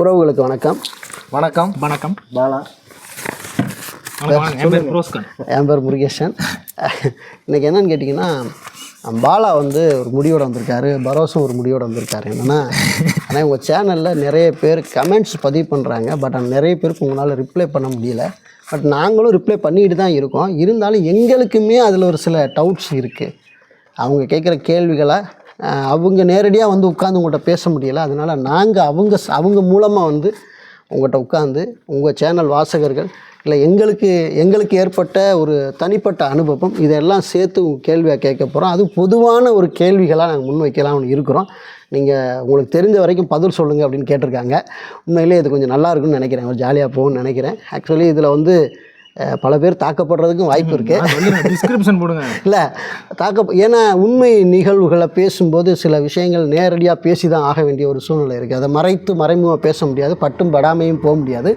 உறவுகளுக்கு வணக்கம். வணக்கம். வணக்கம். பாலா. என் பேர் ரோஸ்கன் என் பேர் முருகேசன். இன்றைக்கி என்னன்னு கேட்டிங்கன்னா பாலா வந்து ஒரு முடிவோட வந்திருக்காரு. பரோசும் ஒரு முடிவோட வந்திருக்காரு. என்னென்னா ஆனால் உங்கள் சேனலில் நிறைய பேர் கமெண்ட்ஸ் பதிவு பண்ணுறாங்க பட் ஆனால் நிறைய பேருக்கு உங்களால் ரிப்ளை பண்ண முடியல. பட் நாங்களும் ரிப்ளை பண்ணிட்டு தான் இருக்கோம். இருந்தாலும் எங்களுக்குமே அதில் ஒரு சில டவுட்ஸ் இருக்குது அவங்க கேட்குற கேள்விகளை அவங்க நேரடியாக வந்து உட்காந்து உங்கள்கிட்ட பேச முடியல. அதனால் நாங்கள் அவங்க அவங்க மூலமாக வந்து உங்கள்கிட்ட உட்காந்து உங்கள் சேனல் வாசகர்கள் இல்லை எங்களுக்கு எங்களுக்கு ஏற்பட்ட ஒரு தனிப்பட்ட அனுபவம் இதெல்லாம் சேர்த்து உங்கள் கேள்வியாக கேட்க போகிறோம் அது பொதுவான ஒரு கேள்விகளாக நாங்கள் முன்வைக்கலாம்னு இருக்கிறோம். நீங்கள் உங்களுக்கு தெரிஞ்ச வரைக்கும் பதில் சொல்லுங்கள் அப்படின்னு கேட்டிருக்காங்க. உண்மையிலே இது கொஞ்சம் நல்லா இருக்கும்னு நினைக்கிறேன். ஒரு ஜாலியாக போகும்னு நினைக்கிறேன். ஆக்சுவலி இதில் வந்து பல பேர் தாக்கப்படுறதுக்கும் வாய்ப்பு இருக்குது டிஸ்கிரிப்ஷன் போடுங்க. இல்லை தாக்க ஏன்னா உண்மை நிகழ்வுகளை பேசும்போது சில விஷயங்கள் நேரடியாக பேசி தான் ஆக வேண்டிய ஒரு சூழ்நிலை இருக்குது அதை மறைத்து மறைமுகமாக பேச முடியாது பட்டும் படாமையும் போக முடியாது.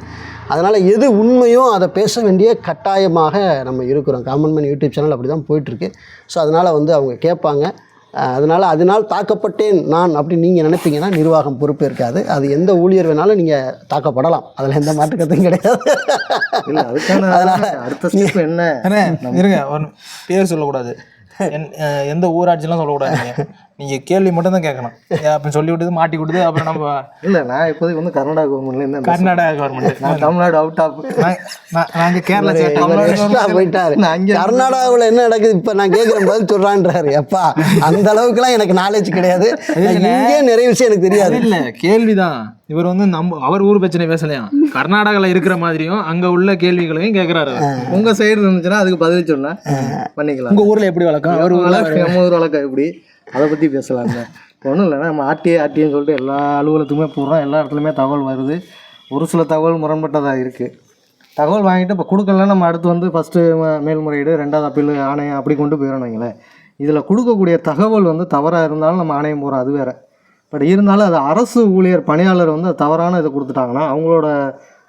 அதனால் எது உண்மையோ அதை பேச வேண்டிய கட்டாயமாக நம்ம இருக்கிறோம். காமன் மேன் யூடியூப் சேனல் அப்படி தான் போயிட்டுருக்கு ஸோ அதனால் வந்து அவங்க கேட்பாங்க. அதனால் அதனால் தாக்கப்பட்டேன் நான் அப்படின்னு நீங்கள் நினைப்பீங்கன்னா நிர்வாகம் பொறுப்பு இருக்காது. அது எந்த ஊழியர் வேணாலும் நீங்கள் தாக்கப்படலாம். அதில் எந்த மாற்றுக்கத்தையும் கிடையாது. அடுத்த ஸ்டெப் என்ன? இருங்க ஒரு பேர் சொல்லக்கூடாது. எந்த ஊராட்சிலாம் சொல்லக்கூடாது நீங்க நீங்க கேள்வி மட்டும் தான் கேட்கணும் அப்படின்னு சொல்லி விட்டது மாட்டி விட்டது அப்புறம் நம்ம இல்ல நான் இப்போதைக்கு வந்து கர்நாடகா கவர்மெண்ட்ல என்ன கர்நாடகா கவர்மெண்ட் நான் தமிழ்நாடு அவுட் ஆஃப் நாங்க கேரளா போயிட்டாரு. நான் அங்கே கர்நாடகாவில் என்ன நடக்குது? இப்போ நான் கேட்குறேன் பதில் சொல்கிறான்றாரு எப்பா அந்த அளவுக்குலாம் எனக்கு நாலேஜ் கிடையாது. இங்கே நிறைய விஷயம் எனக்கு தெரியாது. இல்ல கேள்விதான். இவர் வந்து நம்ம அவர் ஊர் பிரச்சனை பேசலையா கர்நாடகால இருக்கிற மாதிரியும் அங்க உள்ள கேள்விகளையும் கேக்குறாரு அவர். உங்க சைடு இருந்துச்சுன்னா அதுக்கு பதில் சொன்னா பண்ணிக்கலாம். உங்க ஊர்ல எப்படி வழக்கம்? அவர் ஊர்ல நம்ம ஊர் வழக்கம் எப்படி? அதை பற்றி பேசலாங்க. ஒன்றும் இல்லைன்னா நம்ம ஆர்டிஏ ஆர்டிஏன்னு சொல்லிட்டு எல்லா அலுவலகத்துக்குமே போடுறோம் எல்லா இடத்துலையுமே தகவல் வருது. ஒரு சில தகவல் முரண்பட்டதாக இருக்குது தகவல் வாங்கிட்டு இப்போ கொடுக்கலாம் நம்ம அடுத்து வந்து ஃபஸ்ட்டு மேல்முறையீடு ரெண்டாவது அப்பீல் ஆணையம் அப்படி கொண்டு போயிடணும் வைங்களேன். இதில் கொடுக்கக்கூடிய தகவல் வந்து தவறாக இருந்தாலும் நம்ம ஆணையம் போகிறோம் அது வேறு. பட் இருந்தாலும் அது அரசு ஊழியர் பணியாளர் வந்து தவறான இதை கொடுத்துட்டாங்கன்னா அவங்களோட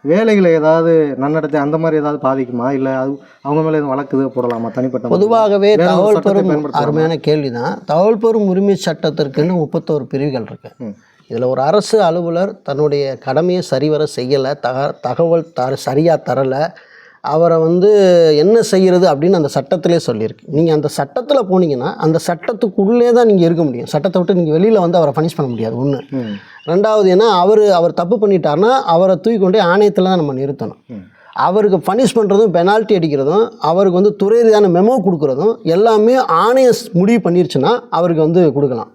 வேலைகளை ஏதாவது நன்னடத்தை அந்த மாதிரி ஏதாவது பாதிக்குமா இல்லை அது அவங்க மேலே எதுவும் வழக்கு போடலாமா தனிப்பட்ட? பொதுவாகவே தகவல் பெறும்? அருமையான கேள்வி தான் தகவல் பெறும் உரிமை சட்டத்திற்குன்னு முப்பத்தோரு பிரிவுகள் இருக்கு ம். இதில் ஒரு அரசு அலுவலர் தன்னுடைய கடமையை சரிவர செய்யலை தக தகவல் தர சரியாக தரலை அவரை வந்து என்ன செய்கிறது அப்படின்னு அந்த சட்டத்திலே சொல்லியிருக்கு. நீங்கள் அந்த சட்டத்தில் போனீங்கன்னா அந்த சட்டத்துக்குள்ளே தான் நீங்கள் இருக்க முடியும். சட்டத்தை விட்டு நீங்கள் வெளியில் வந்து அவரை பனிஷ் பண்ண முடியாது ஒன்று ரெண்டாவது ஏன்னா அவர் அவர் தப்பு பண்ணிட்டாருன்னா அவரை தூக்கி கொண்டு ஆணையத்தில் தான் நம்ம நிறுத்தணும். அவருக்கு பனிஷ் பண்ணுறதும் பெனால்ட்டி அடிக்கிறதும் அவருக்கு வந்து துறை ரீதியான மெமோ கொடுக்குறதும் எல்லாமே ஆணையம் முடிவு பண்ணிருச்சுன்னா அவருக்கு வந்து கொடுக்கலாம்.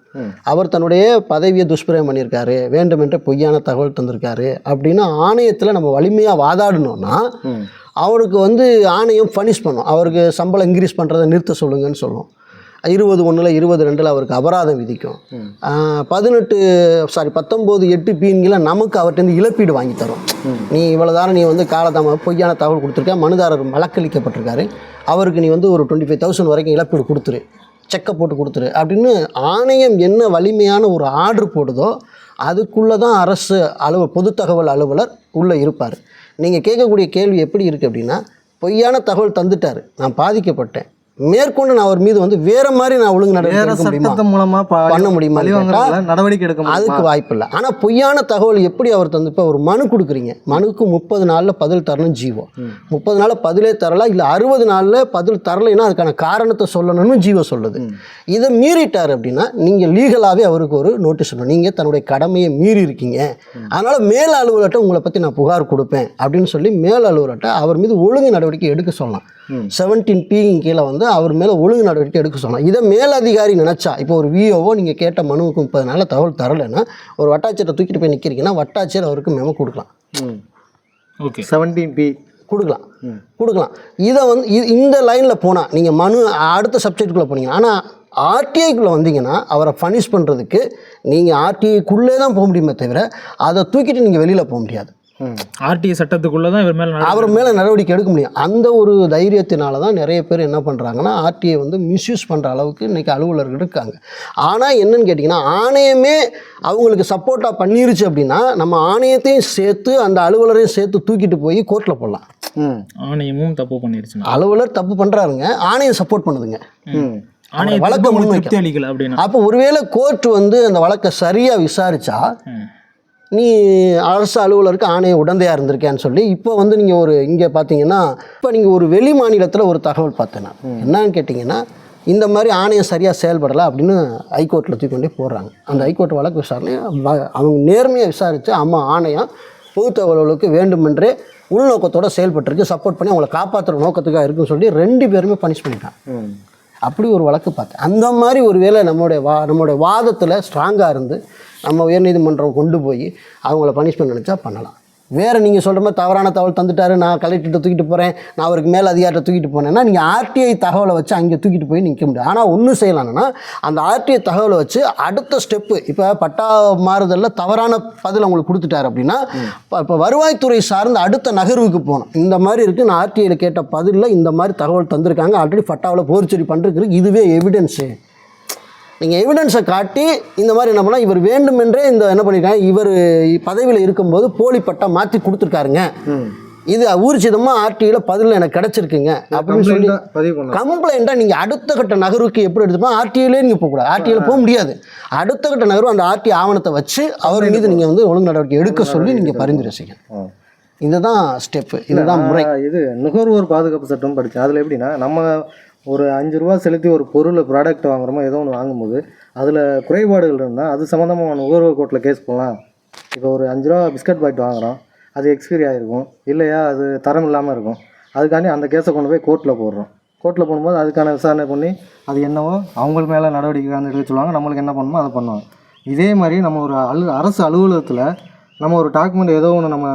அவர் தன்னுடைய பதவியை துஷ்பிரயோகம் பண்ணியிருக்காரு வேண்டுமென்றே பொய்யான தகவல் தந்திருக்காரு அப்படின்னு ஆணையத்தில் நம்ம வலிமையாக வாதாடணும்னா அவருக்கு வந்து ஆணையம் பனிஷ் பண்ணும். அவருக்கு சம்பளம் இன்க்ரீஸ் பண்ணுறதை நிறுத்த சொல்லுங்கன்னு சொல்லும். இருபது ஒன்றில் இருபது ரெண்டில் அவருக்கு அபராதம் விதிக்கும். பதினெட்டு சாரி பத்தொம்போது எட்டு பீன்கில் நமக்கு அவர்கிட்ட இழப்பீடு வாங்கி தரும். நீ இவ்வளோ தாரம் நீ வந்து காலதாம பொய்யான தகவல் கொடுத்துருக்க மனுதாரர் வழக்களிக்கப்பட்டிருக்காரு. அவருக்கு நீ வந்து ஒரு டுவெண்ட்டி ஃபைவ் தௌசண்ட் வரைக்கும் இழப்பீடு கொடுத்துரு. செக்கை போட்டு கொடுத்துரு. அப்படின்னு ஆணையம் என்ன வலிமையான ஒரு ஆர்டர் போடுதோ அதுக்குள்ளே தான் அரசு அலுவல் பொது தகவல் அலுவலர் உள்ளே இருப்பார். நீங்கள் கேட்கக்கூடிய கேள்வி எப்படி இருக்குது அப்படின்னா பொய்யான தகவல் தந்துட்டார். நான் பாதிக்கப்பட்டேன். மேற்கொண்டு நான் அவர் மீது வந்து வேற மாதிரி நான் ஒழுங்கு நடவடிக்கை மூலமா ப- பண்ண முடியுமா நடவடிக்கை எடுக்க அதுக்கு வாய்ப்பு இல்லை. ஆனால் பொய்யான தகவல் எப்படி அவர் தந்து இப்போ ஒரு மனு கொடுக்குறீங்க? மனுக்கு முப்பது நாளில் பதில் தரணும் ஜீவோ. முப்பது நாளில் பதிலே தரலாம் இல்லை அறுபது நாளில் பதில் தரலைன்னா அதுக்கான காரணத்தை சொல்லணும்னு ஜீவோ சொல்லுது. இதை மீறிட்டார் அப்படின்னா நீங்கள் லீகலாகவே அவருக்கு ஒரு நோட்டீஸ் சொல்லணும். நீங்கள் தன்னுடைய கடமையை மீறி இருக்கீங்க. அதனால் மேல் அலுவலர்கிட்ட உங்களை பற்றி நான் புகார் கொடுப்பேன் அப்படின்னு சொல்லி மேல் அலுவலர்கிட்ட அவர் மீது ஒழுங்கு நடவடிக்கை எடுக்க சொல்லலாம். செவன்டீன் பியின் கீழே வந்து அவர் மேலே ஒழுங்கு நடவடிக்கை எடுக்க சொல்லலாம் இதை மேலதிகாரி நினச்சா இப்போ ஒரு விஓவோ நீங்கள் கேட்ட மனுவுக்கு முப்பது நாளில் தகவல் தரலைன்னா ஒரு வட்டாட்சியரை தூக்கிட்டு போய் நிற்கிறீங்கன்னா வட்டாட்சியர் அவருக்கு மெமோ கொடுக்கலாம். ஓகே. செவன்டீன் பி கொடுக்கலாம். கொடுக்கலாம். இதை வந்து இந்த லைனில் போனால் நீங்கள் மனு அடுத்த சப்ஜெக்ட்டுக்குள்ளே போனீங்கன்னா ஆனால் ஆர்டிஐக்குள்ளே வந்தீங்கன்னா அவரை பனிஷ் பண்ணுறதுக்கு நீங்கள் ஆர்டிஐக்குள்ளே தான் போக முடியுமே தவிர அதை தூக்கிட்டு நீங்கள் வெளியில் போக முடியாது. ஆர்டிஐ சட்டத்துக்குள்ள தான் இவர் மேல நடவடிக்கை அவர் மேலே நடவடிக்கை எடுக்க முடியும். அந்த ஒரு தைரியத்தினால தான் நிறைய பேர் என்ன பண்ணுறாங்கன்னா ஆர்டிஐ வந்து மிஸ்யூஸ் பண்ணுற அளவுக்கு இன்றைக்கி அலுவலர்கள் இருக்காங்க. ஆனால் என்னன்னு கேட்டிங்கன்னா ஆணையமே அவங்களுக்கு சப்போர்ட்டாக பண்ணிருச்சு அப்படின்னா நம்ம ஆணையத்தையும் சேர்த்து அந்த அலுவலரையும் சேர்த்து தூக்கிட்டு போய் கோர்ட்டில் போடலாம். ம். ஆணையமும் தப்பு பண்ணிருச்சுன்னா அலுவலர் தப்பு பண்ணுறாருங்க ஆணையம் சப்போர்ட் பண்ணுதுங்க. ம். ஆணைய வழக்கு உங்களுக்கு முன்வைக்க. திருப்தி அளிக்கல அப்படின்னா. அப்போ ஒருவேளை கோர்ட் வந்து அந்த வழக்கை சரியாக விசாரிச்சா. நீ அரசு அலுவலருக்கு ஆணைய உடந்தையாக இருந்திருக்கேன்னு சொல்லி இப்போ வந்து நீங்கள் ஒரு இங்கே பார்த்தீங்கன்னா இப்போ நீங்கள் ஒரு வெளி மாநிலத்தில் ஒரு தகவல் பார்த்தேன் நான். என்னன்னு கேட்டிங்கன்னா இந்த மாதிரி ஆணையம் சரியாக செயல்படலை அப்படின்னு ஹைகோர்ட்டில் தூக்கி கொண்டே போடுறாங்க. அந்த ஹைகோர்ட் வழக்கு விசாரணை அவங்க நேர்மையாக விசாரித்து அம்மா ஆணையம் பொது தகவல்களுக்கு வேண்டுமென்றே உள்நோக்கத்தோட செயல்பட்டிருக்கு சப்போர்ட் பண்ணி அவங்களை காப்பாற்றுற நோக்கத்துக்காக இருக்குன்னு சொல்லி ரெண்டு பேருமே பனிஷ் பண்ணிட்டாங்க. ம். அப்படி ஒரு வழக்கு பார்த்தேன். அந்த மாதிரி ஒரு வேளை நம்மளுடைய வா நம்மளுடைய வாதத்தில் ஸ்ட்ராங்காக இருந்து நம்ம உயர்நீதிமன்றம் கொண்டு போய் அவங்கள பனிஷ்மெண்ட் நினச்சா பண்ணலாம். வேறு நீங்கள் சொல்கிற மாதிரி தவறான தகவல் தந்துட்டாரு நான் கலெக்டர்கிட்ட தூக்கிட்டு போகிறேன் நான் அவருக்கு மேல் அதிகாரத்தை தூக்கிட்டு போனேன்னா நீங்கள் ஆர்டிஐ தகவலை வச்சு அங்கே தூக்கிட்டு போய் நிற்க முடியாது. ஆனால் ஒன்று செய்யலாம்னா அந்த ஆர்டிஐ தகவலை வச்சு அடுத்த ஸ்டெப்பு இப்போ பட்டா மாறுதலில் தவறான பதில் அவங்களுக்கு கொடுத்துட்டாரு அப்படின்னா இப்போ இப்போ வருவாய்த்துறை சார்ந்த அடுத்த நகர்வுக்கு போகணும். இந்த மாதிரி இருக்குது நான் ஆர்டிஐயில் கேட்ட பதிலில் இந்த மாதிரி தகவல் தந்திருக்காங்க. ஆல்ரெடி பட்டாவில் போர்ச்சொரி பண்ணுறதுக்கு இதுவே எவிடன்ஸு நீங்கள் எவிடன்ஸை காட்டி இந்த மாதிரி என்ன பண்ணால் இவர் வேண்டுமென்றே இந்த என்ன பண்ணியிருக்காங்க இவர் பதவியில் இருக்கும்போது போலி பட்டா மாற்றி கொடுத்துருக்காருங்க. இது ஊர்ஜிதமாக ஆர்டியில் பதில் எனக்கு கிடச்சிருக்குங்க. அப்படின்னு சொல்லி கம்ப்ளைண்ட்டாக நீங்கள் அடுத்த கட்ட நகர்வுக்கு எப்படி எடுத்துப்போம் ஆர்டிஐலே நீங்கள் போகக்கூடாது. ஆர்டிஐல போக முடியாது. அடுத்த கட்ட நகர்வு அந்த ஆர்டி ஆவணத்தை வச்சு அவர் மீது நீங்கள் வந்து ஒழுங்கு நடவடிக்கை எடுக்க சொல்லி நீங்கள் பரிந்துரை செய்யணும். இதுதான் ஸ்டெப்பு இதுதான் முறை. இது நுகர்வோர் பாதுகாப்பு சட்டம் படித்தேன் அதில் எப்படின்னா நம்ம ஒரு அஞ்சு ரூபா செலுத்தி ஒரு பொருள் ப்ராடக்ட் வாங்குறோமோ ஏதோ ஒன்று வாங்கும்போது அதில் குறைபாடுகள் இருந்தால் அது சம்மந்தமாக நுகர்வோர் கோர்ட்டில் கேஸ் போடலாம். இப்போ ஒரு அஞ்சு ரூபா பிஸ்கட் பாக்கெட் வாங்குறோம் அது எக்ஸ்பைரி ஆகிருக்கும் இல்லையா அது தரம் இல்லாமல் இருக்கும். அதுக்காண்டி அந்த கேஸை கொண்டு போய் கோர்ட்டில் போடுறோம். கோர்ட்டில் போடும்போது அதுக்கான விசாரணை பண்ணி அது என்னவோ அவங்க மேலே நடவடிக்கை வந்து எடுக்க சொல்லுவாங்க நம்மளுக்கு என்ன பண்ணணுமோ அதை பண்ணுவாங்க. இதே மாதிரி நம்ம ஒரு அலு அரசு அலுவலகத்தில் நம்ம ஒரு டாக்குமெண்ட் ஏதோ ஒன்று நம்ம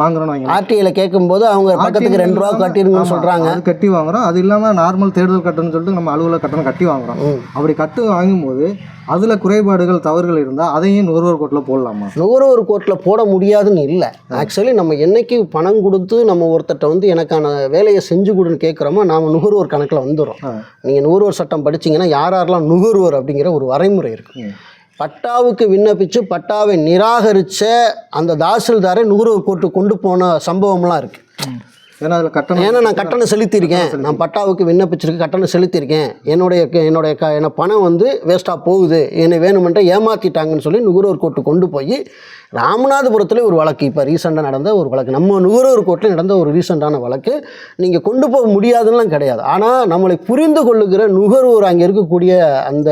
வாங்குறோம்னு வைங்க ஆர்டிஐல கேட்கும்போது அவங்க பக்கத்துக்கு ரெண்டு ரூபா கட்டிருங்கன்னு சொல்கிறாங்க அது கட்டி வாங்குறோம். அது இல்லாமல் நார்மல் தேர்தல் கட்டணம்னு சொல்லிட்டு நம்ம அலுவலக கட்டணம் கட்டி வாங்குறோம். அப்படி கட்டு வாங்கும்போது அதில் குறைபாடுகள் தவறுகள் இருந்தால் அதையும் நுகர்வோர் கோர்ட்டில் போடலாமா? நுகர்வோர் கோர்ட்டில் போட முடியாதுன்னு இல்லை. ஆக்சுவலி நம்ம என்னைக்கு பணம் கொடுத்து நம்ம ஒருத்தர்ட்ட வந்து எனக்கான வேலையை செஞ்சு கொடுன்னு கேட்குறோமோ நாம் நுகர்வோர் கணக்கில் வந்துடும். நீங்கள் நுகர்வோர் சட்டம் படிச்சீங்கன்னா யார் யாரெல்லாம் நுகர்வோர் அப்படிங்கிற ஒரு வரைமுறை இருக்குது பட்டாவுக்கு விண்ணப்பித்து பட்டாவை நிராகரித்த அந்த தாசில்தாரை நுகர்வோர் கோர்ட்டு கொண்டு போன சம்பவம்லாம் இருக்குது ஏன்னா அதில் கட்டணம் ஏன்னா நான் கட்டணம் செலுத்தியிருக்கேன். நான் பட்டாவுக்கு விண்ணப்பிச்சிருக்கேன். கட்டணம் செலுத்தியிருக்கேன். என்னுடைய என்னுடைய க என்ன பணம் வந்து வேஸ்ட்டாக போகுது. என்னை வேணுமென்ட்டு ஏமாற்றிட்டாங்கன்னு சொல்லி நுகர்வோர் கோர்ட்டு கொண்டு போய் ராமநாதபுரத்தில் ஒரு வழக்கு. இப்போ ரீசெண்டாக நடந்த ஒரு வழக்கு. நம்ம நுகர்வோர் கோர்ட்டில் நடந்த ஒரு ரீசெண்டான வழக்கு. நீங்கள் கொண்டு போக முடியாதுன்னெலாம் கிடையாது. ஆனால் நம்மளை புரிந்து கொள்ளுகிற நுகர்வோர் அங்கே இருக்கக்கூடிய அந்த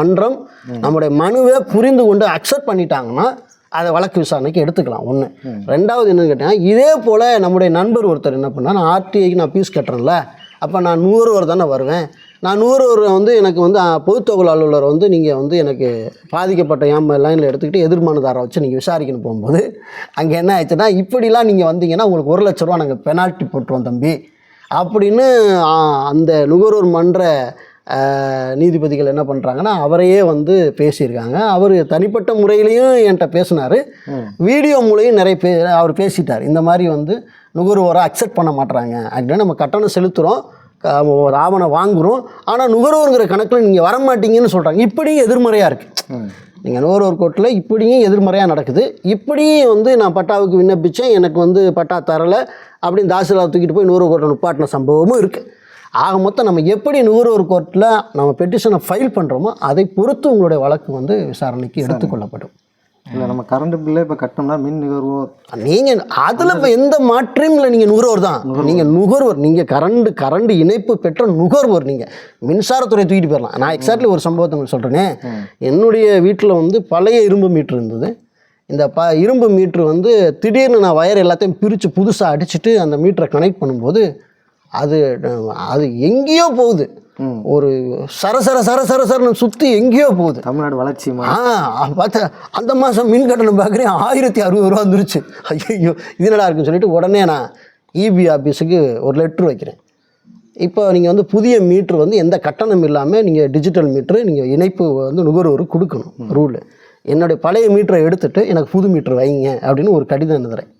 மன்றம் நம்முடைய மனுவை புரிந்து கொண்டு அக்செப்ட் பண்ணிட்டாங்கன்னா அதை வழக்கு விசாரணைக்கு எடுத்துக்கலாம். ஒன்று ரெண்டாவது என்னன்னு கேட்டால் இதே போல் நம்முடைய நண்பர் ஒருத்தர் என்ன பண்ணால் நான் ஆர்டிஐக்கு நான் ஃபீஸ் கட்டுறேன்ல அப்போ நான் நுகர்வோர் தானே வருவேன். நான் நுகர்வோர் வந்து எனக்கு வந்து அஹ், பொதுத்தொகல் அலுவலர் வந்து நீங்கள் வந்து எனக்கு பாதிக்கப்பட்ட என் லைனில் எடுத்துக்கிட்டு எதிர்மானதாரை வச்சு நீங்கள் விசாரிக்கணும் போகும்போது அங்கே என்ன ஆயிடுச்சுன்னா இப்படிலாம் நீங்கள் வந்தீங்கன்னா உங்களுக்கு ஒரு லட்ச ரூபா நாங்கள் பெனால்ட்டி போட்டுருவோம் தம்பி. அப்படின்னு அந்த நுகர்வோர் மன்ற நீதிபதிகள் என்ன பண்ணுறாங்கன்னா அவரையே வந்து பேசியிருக்காங்க. அவர் தனிப்பட்ட முறையிலையும் என்கிட்ட பேசினார். வீடியோ மூலையும் நிறைய பே அவர் பேசிட்டார். இந்த மாதிரி வந்து நுகர்வோரை அக்செப்ட் பண்ண மாட்றாங்க. அப்படின்னா நம்ம கட்டணம் செலுத்துகிறோம் ஒரு ஆவணம் வாங்குகிறோம் ஆனால் நுகர்வோருங்கிற கணக்கில் நீங்கள் வரமாட்டீங்கன்னு சொல்கிறாங்க இப்படியும் எதிர்மறையாக இருக்குது நீங்கள் நுகர்வோர் கோர்ட்டில் இப்படியும் எதிர்மறையாக நடக்குது. இப்படியும் வந்து நான் பட்டாவுக்கு விண்ணப்பித்தேன் எனக்கு வந்து பட்டா தரலை அப்படின்னு தாசில்தார் தூக்கிட்டு போய் நுகர்வோர் கோர்ட்டில் நிப்பாட்டின சம்பவமும் இருக்குது ஆக மொத்தம் நம்ம எப்படி நுகர்வோர் கோர்ட்டில் நம்ம பெட்டிஷனை ஃபைல் பண்ணுறோமோ அதை பொறுத்து உங்களுடைய வழக்கு வந்து விசாரணைக்கு எடுத்துக்கொள்ளப்படும். இல்லை நம்ம கரண்ட் பில்லே இப்போ கட்டணும்னா மின் நுகர்வோர். நீங்கள் அதில் இப்போ எந்த மாற்றமும் இல்லை நீங்கள் நுகர்வோர் தான். நீங்கள் நுகர்வோர் நீங்கள் கரண்ட் கரண்ட் இணைப்பு பெற்ற நுகர்வோர் நீங்கள் மின்சாரத்துறை தூக்கிட்டு போயிடலாம் நான் எக்ஸாக்ட்லி ஒரு சம்பவத்தை உங்களுக்கு சொல்கிறேனே என்னுடைய வீட்டில் வந்து பழைய இரும்பு மீட்ரு இருந்தது. இந்த ப இரும்பு மீட்ரு வந்து திடீர்னு நான் வயர் எல்லாத்தையும் பிரித்து புதுசாக அடிச்சுட்டு அந்த மீட்டரை கனெக்ட் பண்ணும்போது அது அது எங்கேயோ போகுது. ஒரு சரசர சர சரன்னு சுற்றி எங்கேயோ போகுது. தமிழ்நாடு வளர்ச்சிமா ஆ பார்த்தா அந்த மாதம் மின் கட்டணம் பார்க்குறேன். ஆயிரத்தி அறுபது ரூபா வந்துருச்சு. ஐயோ இது என்னடா இருக்குன்னு சொல்லிட்டு உடனே நான் இபி ஆஃபீஸுக்கு ஒரு லெட்ரு வைக்கிறேன். இப்போ நீங்கள் வந்து புதிய மீட்ரு வந்து எந்த கட்டணம் இல்லாமல் நீங்கள் டிஜிட்டல் மீட்ரு நீங்கள் இணைப்பு வந்து நுகர்வோருக்கு கொடுக்கணும் ரூலு என்னுடைய பழைய மீட்டரை எடுத்துட்டு எனக்கு புது மீட்ரு வைங்க அப்படின்னு ஒரு கடிதம் எழுதுறேன்.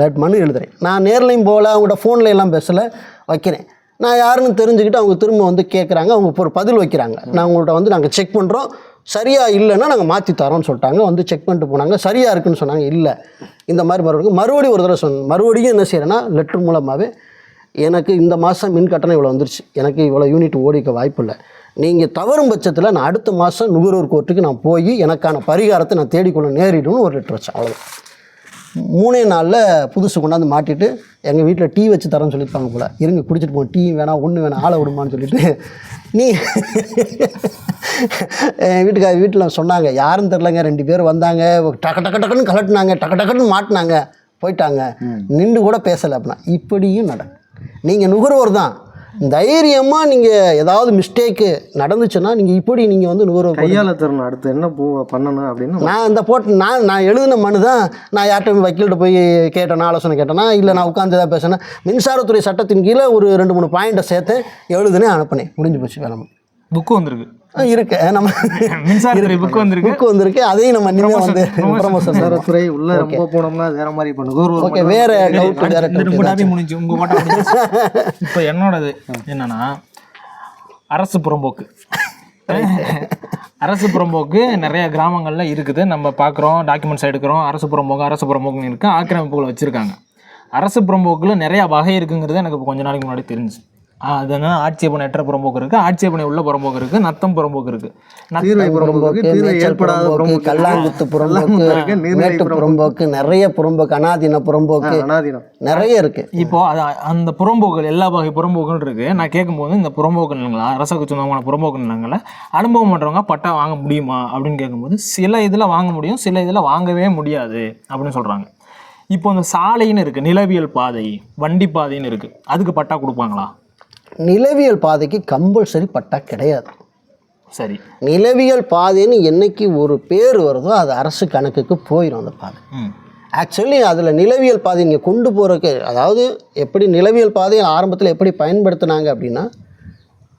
லெட் மனு எழுதுறேன். நான் நேர்லையும் போகல அவங்கள்ட்ட ஃபோனில் எல்லாம் பேசலை வைக்கிறேன். நான் யாருன்னு தெரிஞ்சுக்கிட்டு அவங்க திரும்ப வந்து கேட்குறாங்க அவங்க ஒரு பதில் வைக்கிறாங்க. நான் உங்கள்கிட்ட வந்து நாங்கள் செக் பண்ணுறோம் சரியா இல்லைன்னா நாங்கள் மாற்றி தரோம்னு சொல்லிட்டாங்க. வந்து செக் பண்ணிட்டு போனாங்க. சரியா இருக்குன்னு சொன்னாங்க. இல்லை. இந்த மாதிரி மறுபடியும் மறுபடியும் ஒரு தடவை சொன்ன மறுபடியும் என்ன செய்கிறேன்னா லெட்டர் மூலமாகவே எனக்கு இந்த மாதம் மின் கட்டணம் இவ்வளோ வந்துருச்சு. எனக்கு இவ்வளோ யூனிட் ஓடிக்க வாய்ப்பு இல்லை. நீங்கள் தவறும் பட்சத்தில் நான் அடுத்த மாதம் நுகர்வோர் கோர்ட்டுக்கு நான் போய் எனக்கான பரிகாரத்தை நான் தேடிக்கொள்ள நேரிடும்னு ஒரு லெட்டர் வச்சேன். அவ்வளோதான் மூணே நாளில் புதுசு கொண்டாந்து மாட்டிட்டு எங்கள் வீட்டில் டீ வச்சு தரேன்னு சொல்லியிருப்பாங்க போல். இருங்க குடிச்சிட்டு போங்க டீ வேணாம் ஒன்று வேணாம் ஆளை விடுமான்னு சொல்லிட்டு. நீ என் வீட்டுக்கார வீட்டில் சொன்னாங்க யாரும் தெரிலங்க ரெண்டு பேர் வந்தாங்க டக்கு டக்கு டக்குன்னு கலட்டினாங்க டக்கு டக்குன்னு மாட்டினாங்க போயிட்டாங்க. நின்று கூட பேசலை அப்படின்னா இப்படியும் நட நீங்கள் நுகர்வோர் தான். தைரியமாக நீங்கள் ஏதாவது மிஸ்டேக்கு நடந்துச்சுன்னா நீங்கள் இப்படி நீங்கள் வந்து நுகர்வோர் கையால தரணும். அடுத்து என்ன பூ பண்ணணும் அப்படின்னு நான் இந்த போட்டு நான் நான் எழுதின மனு தான் நான் யார்கிட்ட வக்கீல்கிட்ட போய் கேட்டேனா ஆலோசனை கேட்டேனா இல்லை நான் உட்காந்து ஏதாவது பேசினேன் மின்சாரத்துறை சட்டத்தின் கீழே ஒரு ரெண்டு மூணு பாயிண்ட்டை சேர்த்து எழுதுனேன் அனுப்பினேன். முடிஞ்சு போச்சு வேலை புக்கு வந்திருக்கு. இருக்கு. நம்ம மின்சாரத்துறை புக்கு வந்திருக்கு. புக்கு வந்திருக்கு. அதையும் நம்ம இனிமேல் வந்து ப்ரமோஷன் மின்சாரத்துறை உள்ள ரொம்ப போனோம்னா வேற மாதிரி நுகர்வோர் ஓகே வேற டவுட் வேற டாபிக் முடிஞ்சு உங்க முடிஞ்சு இப்போ என்னோடது என்னன்னா அரசு புறம்போக்கு. அரசு புறம்போக்கு நிறைய கிராமங்கள்ல இருக்குது. நம்ம பார்க்குறோம் டாக்குமெண்ட்ஸ் எடுக்கிறோம். அரசு புறம்போக்கு அரசு புறம்போக்குன்னு இருக்கு. ஆக்கிரமிப்புகளை வச்சிருக்காங்க. அரசு புறம்போக்குல நிறைய வகை இருக்குங்கிறது எனக்கு இப்போ கொஞ்ச நாளைக்கு முன்னாடி தெரிஞ்சு அது என்ன? ஆட்சேபனை எற்ற புறம்போக்கு இருக்கு ஆட்சேபனை உள்ள புறம்போக்கு இருக்கு நத்தம் புறம்போக்கு இருக்கு. தீர்வை புறம்போக்கு தீர்வை ஏற்படாத புறம்போக்கு கல்லாங்குத்து புறம்போக்கு இருக்கு, மேட்டு புறம்போக்கு நிறைய புறம்போக்கு அனாதீன புறம்போக்கு அனாதீனம். நிறைய இருக்கு. இப்போ அது அந்த புறம்போக்குகள் எல்லா வகை புறம்போக்குகள் இருக்கு. நான் கேட்கும்போது இந்த புறம்போக்கு நிலங்களா அரசுக்கு சொந்தமான புறம்போக்கு நிலங்களை அனுபவம் பண்ணுறவங்க பட்டா வாங்க முடியுமா அப்படின்னு கேட்கும்போது சில இதில் வாங்க முடியும் சில இதில் வாங்கவே முடியாது அப்படின்னு சொல்கிறாங்க இப்போ இந்த சாலைன்னு இருக்குது நிலவியல் பாதை வண்டி பாதைன்னு இருக்குது அதுக்கு பட்டா கொடுப்பாங்களா? நிலவியல் பாதைக்கு கம்பல்சரி பட்டா கிடையாது. சரி. நிலவியல் பாதைன்னு என்னைக்கு ஒரு பேர் வருதோ அது அரசு கணக்குக்கு போயிடும் அந்த பாதை. ஆக்சுவலி அதில் நிலவியல் பாதை இங்கே கொண்டு போகிறக்கு அதாவது எப்படி நிலவியல் பாதையை ஆரம்பத்தில் எப்படி பயன்படுத்தினாங்க அப்படின்னா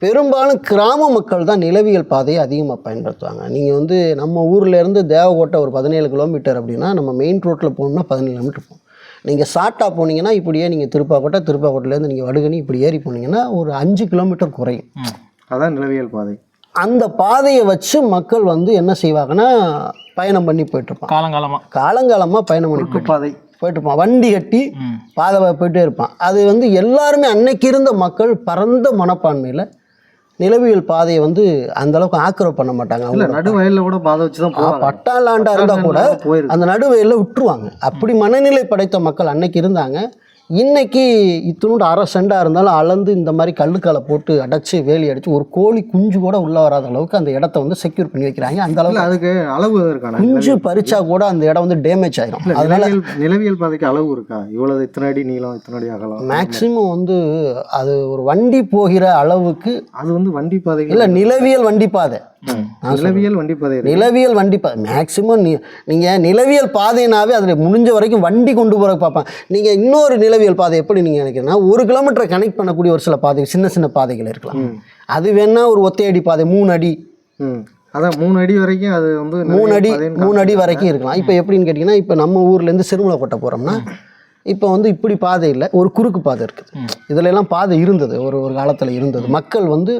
பெரும்பாலும் கிராம மக்கள் தான் நிலவியல் பாதையை அதிகமாக பயன்படுத்துவாங்க. நீங்கள் வந்து நம்ம ஊர்ல இருந்து தேவகோட்டை ஒரு பதினேழு கிலோமீட்டர் அப்படின்னா நம்ம மெயின் ரோட்டில் போகணுன்னா பதினேழு கிலோமீட்டர் போகும் நீங்கள் ஷார்ட்டாக போனீங்கன்னா இப்படியே நீங்கள் திருப்பாக்கோட்டை திருப்பாக்கோட்டையிலேருந்து நீங்கள் வடுகனி இப்படி ஏறி போனீங்கன்னா ஒரு அஞ்சு கிலோமீட்டர் குறையும். அதான் நிலவியல் பாதை. அந்த பாதையை வச்சு மக்கள் வந்து என்ன செய்வாங்கன்னா பயணம் பண்ணி போயிட்டுருப்பான் காலங்காலமாக காலங்காலமாக பயணம் பண்ணி பாதை. போயிட்டுருப்பான் வண்டி கட்டி பாதை போயிட்டே இருப்பான் அது வந்து எல்லாருமே அன்னைக்கு இருந்த மக்கள் பரந்த மனப்பான்மையில் நிலவியல் பாதையை வந்து அந்த அளவுக்கு ஆக்கிரமிப்பு பண்ண மாட்டாங்க. அவங்க நடு வயல்ல கூட பாதை வச்சு தான் பட்டாளாண்டா இருந்தால் கூட அந்த நடுவெளியில் விட்டுருவாங்க. அப்படி மனநிலை படைத்த மக்கள் அன்னைக்கு இருந்தாங்க. இன்னைக்கு இத்தினோண்டு அரை செண்டாக இருந்தாலும் அளந்து இந்த மாதிரி கல்லுக்காலை போட்டு அடைச்சி வேலி அடிச்சு ஒரு கோழி குஞ்சு கூட உள்ள வராத அளவுக்கு அந்த இடத்த வந்து செக்யூர் பண்ணி வைக்கிறாங்க. அந்த அளவுக்கு அதுக்கு அளவு இருக்கான? குஞ்சு பறிச்சா கூட அந்த இடம் வந்து டேமேஜ் இல்ல அதனால நிலவியல் பாதைக்கு அளவு இருக்கா? இவ்வளவு இத்தனை அடி நீளம் இத்தனை அடி அகலம்? மேக்சிமம் வந்து அது ஒரு வண்டி போகிற அளவுக்கு அது வந்து வண்டி பாதை இல்லை நிலவியல் வண்டி பாதை. நிலவியல் வண்டி பாதை நிலவியல் வண்டி பாதை மேக்சிமம் நீங்கள் நிலவியல் பாதைனாவே அதில் முடிஞ்ச வரைக்கும் வண்டி கொண்டு போகிற பார்ப்பேன். நீங்கள் இன்னொரு நிலவியல் பாதை எப்படி நீங்கள் நினைக்கிறீங்கன்னா ஒரு கிலோமீட்டரை கனெக்ட் பண்ணக்கூடிய ஒரு சில பாதை சின்ன சின்ன பாதைகள் இருக்கலாம். அது வேணா ஒரு ஒத்தையடி பாதை மூணு அடி. அதான் மூணு அடி வரைக்கும் அது வந்து மூணு அடி மூணு அடி வரைக்கும் இருக்கலாம். இப்போ எப்படின்னு கேட்டிங்கன்னா இப்போ நம்ம ஊர்லேருந்து சிறுமலைக்கோட்டை போகிறோம்னா இப்போ வந்து இப்படி பாதை இல்லை ஒரு குறுக்கு பாதை இருக்குது. இதுல எல்லாம் பாதை இருந்தது ஒரு ஒரு காலத்தில் இருந்தது. மக்கள் வந்து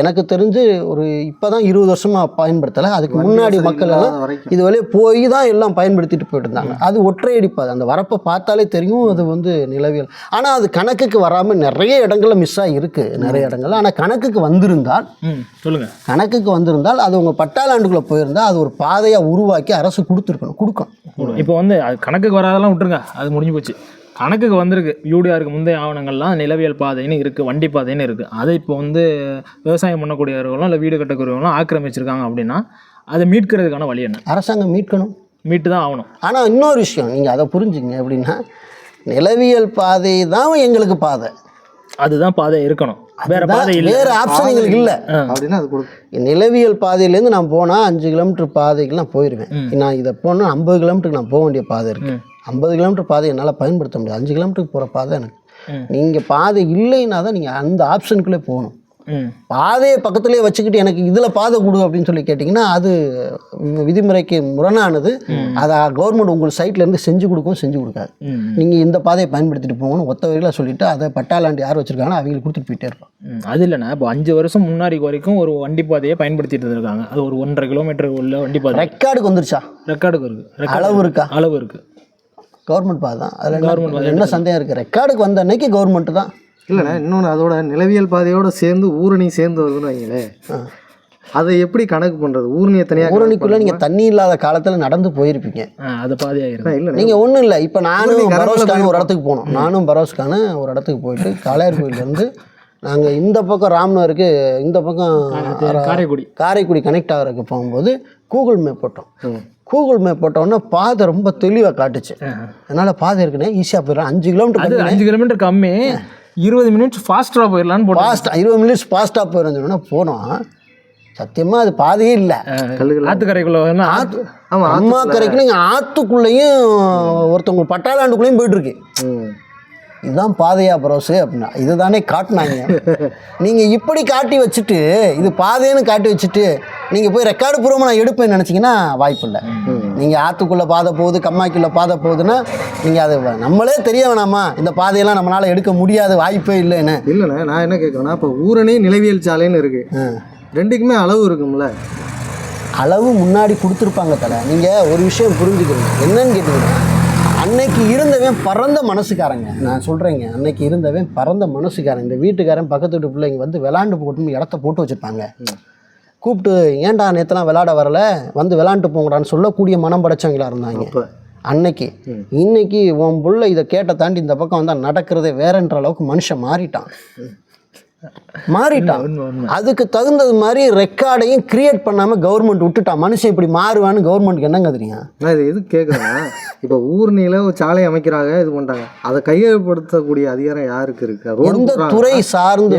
எனக்கு தெரிஞ்சு ஒரு இப்போ தான் இருபது வருஷமாக பயன்படுத்தலை. அதுக்கு முன்னாடி மக்கள் எல்லாம் இது வழியே போய் தான் எல்லாம் பயன்படுத்திட்டு போயிட்டு இருந்தாங்க. அது ஒற்றையடி பாதை அந்த வரப்பை பார்த்தாலே தெரியும் அது வந்து நிலவியல். ஆனால் அது கணக்குக்கு வராமல் நிறைய இடங்கள்ல மிஸ் ஆகி இருக்குது நிறைய இடங்கள்ல. ஆனால் கணக்குக்கு வந்திருந்தால் ம் சொல்லுங்க. கணக்குக்கு வந்திருந்தால் அது உங்கள் பட்டாளாண்டுக்குள்ளே போயிருந்தால் அது ஒரு பாதையாக உருவாக்கி அரசு கொடுத்துருக்கணும் கொடுக்கும் இப்போ வந்து அது கணக்குக்கு வராதெல்லாம் விட்டுருங்க. அது முடிஞ்சு போச்சு. கணக்குக்கு வந்திருக்கு. யூடிஆருக்கு முந்தைய ஆவணங்கள்லாம் நிலவியல் பாதைன்னு இருக்குது வண்டி பாதைன்னு இருக்குது அதை இப்போ வந்து விவசாயம் பண்ணக்கூடியவர்களும் இல்லை வீடு கட்டக்கூடியவர்களும் ஆக்கிரமிச்சிருக்காங்க அப்படின்னா அதை மீட்கிறதுக்கான வழி என்ன? அரசாங்கம் மீட்கணும். மீட்டு தான் ஆகணும். ஆனால் இன்னொரு விஷயம் நீங்கள் அதை புரிஞ்சுங்க எப்படின்னா நிலவியல் பாதை தான் எங்களுக்கு பாதை. அதுதான் பாதை இருக்கணும். வேற பாதை இல்லை. வேறு ஆப்ஷன் எங்களுக்கு இல்லை. அப்படின்னா அது கொடுக்கும். நிலவியல் பாதையிலேருந்து நான் போனால் அஞ்சு கிலோமீட்டர் பாதைக்கு நான் போயிடுவேன் நான் இதை போனால் ஐம்பது கிலோமீட்டருக்கு நான் போக வேண்டிய பாதை இருக்குது ஐம்பது கிலோமீட்டர் பாதை என்னால் பயன்படுத்த முடியாது. அஞ்சு கிலோமீட்டருக்கு போகிற பாதை எனக்கு. நீங்கள் பாதை இல்லைன்னா தான் நீங்கள் அந்த ஆப்ஷனுக்குள்ளே போகணும். பாதையை பக்கத்துலேயே வச்சுக்கிட்டு எனக்கு இதில் பாதை கொடு அப்படின்னு சொல்லி கேட்டிங்கன்னா அது விதிமுறைக்கு முரணானது. அதை கவர்மெண்ட் உங்கள் சைட்ல இருந்து செஞ்சு கொடுக்கும் செஞ்சு கொடுக்காது. நீங்கள் இந்த பாதையை பயன்படுத்திட்டு போங்கன்னு ஒத்த வரையில் சொல்லிட்டு அதை பட்டாளாண்டு யார் வச்சிருக்காங்களோ அவங்களுக்கு கொடுத்துட்டு போயிட்டே இருப்பான் அது இல்லைண்ணா. இப்போ அஞ்சு வருஷம் முன்னாடி வரைக்கும் ஒரு வண்டி பாதையை பயன்படுத்திட்டு இருந்திருக்காங்க அது ஒரு ஒன்றரை கிலோமீட்டர் உள்ள வண்டி பாதை. ரெக்கார்டுக்கு வந்துருச்சா? ரெக்கார்டுக்கு இருக்கு ரெக்கார்டு அளவு இருக்கா? அளவு இருக்கு. கவர்மெண்ட் பாதை தான். அதில் என்ன என்ன சந்தேகம் இருக்குது ரெக்கார்டுக்கு வந்த அன்னைக்கு கவர்மெண்ட் தான். இல்லைண்ணே இன்னொன்று அதோட நிலவியல் பாதையோட சேர்ந்து ஊரணி சேர்ந்து வருதுன்னு வைங்களேன். அதை எப்படி கணக்கு பண்ணுறது ஊரணியை தனியாக ஊரணிக்குள்ளே நீங்கள் தண்ணி இல்லாத காலத்தில் நடந்து போயிருப்பீங்க. அது பாதி ஆயிரும் இல்லைண்ணே. நீங்கள் ஒன்றும் இல்லை. இப்போ நானும் பரோஸ்கான ஒரு இடத்துக்கு போனோம். நானும் பரோஸ்கான ஒரு இடத்துக்கு போயிட்டு காளையார் கோயிலேருந்து நாங்கள் இந்த பக்கம் ராம்னருக்கு இந்த பக்கம் காரைக்குடி காரைக்குடி. கனெக்ட் ஆகிறதுக்கு போகும்போது கூகுள் மேப் போட்டோம். கூகுள் மேப் போட்டோன்னா பாதை ரொம்ப தெளிவாக காட்டுச்சு. அதனால் பாதை இருக்குன்னே ஈஸியாக போயிடலாம் அஞ்சு கிலோமீட்டர் அஞ்சு கிலோமீட்டர் கம்மி. இருபது மினிட்ஸ் ஃபாஸ்டா போயிடலான்னு போட்டு ஃபாஸ்ட் இருபது மினிட்ஸ் ஃபாஸ்ட்டாக போயிருந்தோன்னா போனோம். சத்தியமாக அது பாதையே இல்லை. வேணா ஆத்து ஆமாம் அம்மா கரைக்கு நீங்கள் ஆற்றுக்குள்ளேயும் ஒருத்தவங்க பட்டாளாண்டுக்குள்ளேயும் போயிட்டுருக்கு. இதுதான் பாதையா பரோசு அப்படின்னா இதுதானே காட்டினாங்க. நீங்கள் இப்படி காட்டி வச்சுட்டு இது பாதைன்னு காட்டி வச்சுட்டு நீங்கள் போய் ரெக்கார்டு பூர்வமாக நான் எடுப்பேன்னு நினச்சிங்கன்னா வாய்ப்பு இல்லை. நீங்கள் ஆற்றுக்குள்ளே பாதை போகுது கம்மாய்க்குள்ளே பாதை போகுதுன்னா நீங்கள் அது நம்மளே தெரிய வேணாமா? இந்த பாதையெல்லாம் நம்மளால் எடுக்க முடியாது வாய்ப்பே இல்லைன்னு. இல்லைண்ணே நான் என்ன கேட்குறேன்னா இப்போ ஊரணி நிலவியல் சாலைன்னு இருக்குது ரெண்டுக்குமே அளவு இருக்கும்ல. அளவு முன்னாடி கொடுத்துருப்பாங்க தலை. நீங்கள் ஒரு விஷயம் புரிஞ்சுக்கிறீங்க என்னன்னு கேட்டிங்கன்னா அன்னைக்கு இருந்தவன் பறந்த மனசுக்காரங்க. நான் சொல்கிறேங்க அன்னைக்கு இருந்தவன் பறந்த மனசுக்காரன். இந்த வீட்டுக்காரன் பக்கத்து வீட்டு பிள்ளைங்க வந்து விளாண்டு போட்டு இடத்த போட்டு வச்சுருப்பாங்க. கூப்பிட்டு ஏன்டா நேற்றுலாம் விளாட வரல? வந்து விளாண்டுட்டு போங்கடான்னு சொல்லக்கூடிய மனம் படைச்சவங்களா இருந்தாங்க. அன்னைக்கு. இன்னைக்கு உன் புள்ள இதை கேட்ட தாண்டி இந்த பக்கம் வந்தால் நடக்கிறதே வேறன்ற அளவுக்கு மனுஷன் மாறிட்டான். மாறிட்டான். அதுக்கு தகுந்தது மாதிரி ரெக்கார்டையும் கிரியேட் பண்ணாமல் கவர்மெண்ட் விட்டுட்டான் மனுஷன் இப்படி மாறுவான்னு கவர்மெண்ட்டுக்கு என்னங்க தெரியும் நான் இது எதுக்கு கேட்குறேன்னா இப்போ ஊரணியில் ஒரு சாலை அமைக்கிறாங்க இது பண்ணுறாங்க அதை கையகப்படுத்தக்கூடிய அதிகாரம் யாருக்கு இருக்கு? எந்த. துறை சார்ந்து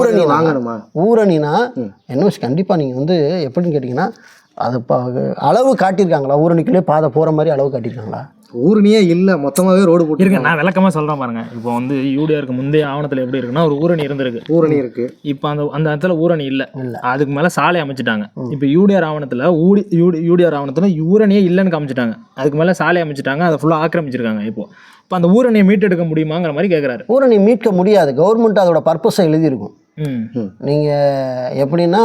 ஊரணினா வாங்கணுமா? ஊரணினா என்ஓசி கண்டிப்பாக நீங்கள் வந்து எப்படின்னு கேட்டிங்கன்னா அது அளவு காட்டியிருக்காங்களா? ஊரணிக்குள்ளே பாதை போகிற மாதிரி அளவு காட்டியிருக்காங்களா? ஊரணியே இல்லை மொத்தமாகவே ரோடு போட்டு நான் விளக்கமா சொல்றேன் பாருங்க. இப்போ வந்து யூடிஆருக்கு முந்தைய ஆவணத்துல எப்படி இருக்குன்னா ஒரு ஊரணி இருந்திருக்கு. ஊரணி இருக்கு. இப்போ அந்த அந்த இடத்துல ஊரணி இல்ல. அதுக்கு மேல சாலை அமைச்சிட்டாங்க. இப்போ யூடிஆர் ஆவணத்துல ஊடி யூடி யூடிஆர் ஆவணத்துல ஊரணியே இல்லைன்னு காமிச்சிட்டாங்க. அதுக்கு மேல சாலை அமைச்சிட்டாங்க அதை ஃபுல்லா ஆக்கிரமிச்சிருக்காங்க இப்போ. இப்போ அந்த ஊரணியை மீட்டெடுக்க முடியுமாங்கிற மாதிரி கேக்குறாரு. ஊரணி மீட்க முடியாது. கவர்மெண்ட் அதோட பர்பஸை எழுதியிருக்கும். ம். நீங்கள் எப்படின்னா